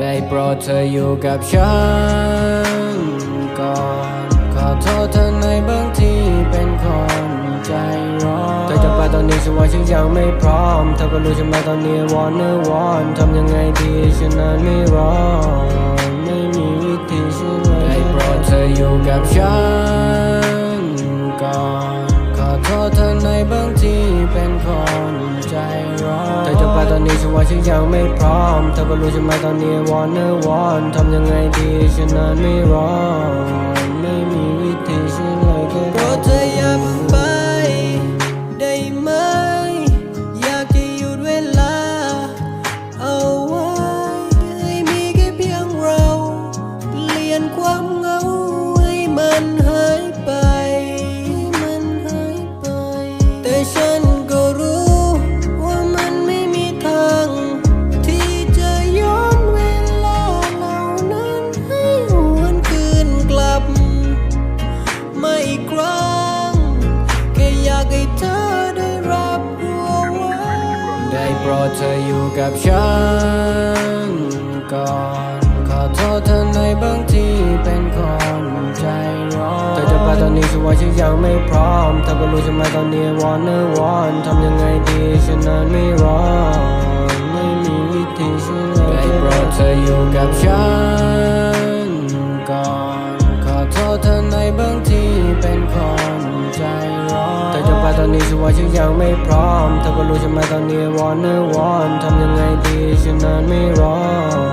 ได้โปรดเธออยู่กับฉันก่อน ขอโทษเธอในบางทีเป็นคนใจร้อนเธอจะไปตอนนี้ฉันว่าฉันยังไม่พร้อม เธอก็รู้ใช่ไหมตอนนี้วอนเนอวอนทำยังไงดีฉันนั้นไม่รอไม่มีวิธีฉันเลยได้โปรดเธออยู่กับฉัน นนี้ฉันว่าฉันยังไม่พร้อมเธอก็รู้ใช่ไหมตอนนี้วอนเนอวอนทำยังไงดีฉันนั้นไม่รอ รดเธออยู่กับฉันก่อน ขอโทษเธอในบางทีเป็นคนใจร้อนเธอจะไปตอนนี้ฉันว่าฉันยังไม่พร้อมเธอก็รู้ใช่ไหมตอนนี้วอนเนอวอนทำยังไงดีฉันนั้นไม่รอ ว่าฉันยังไม่พร้อมเธอก็รู้ใช่ไหมตอนนี้วอนเนอวอนทำยังไงดีฉันนั้นไม่รอ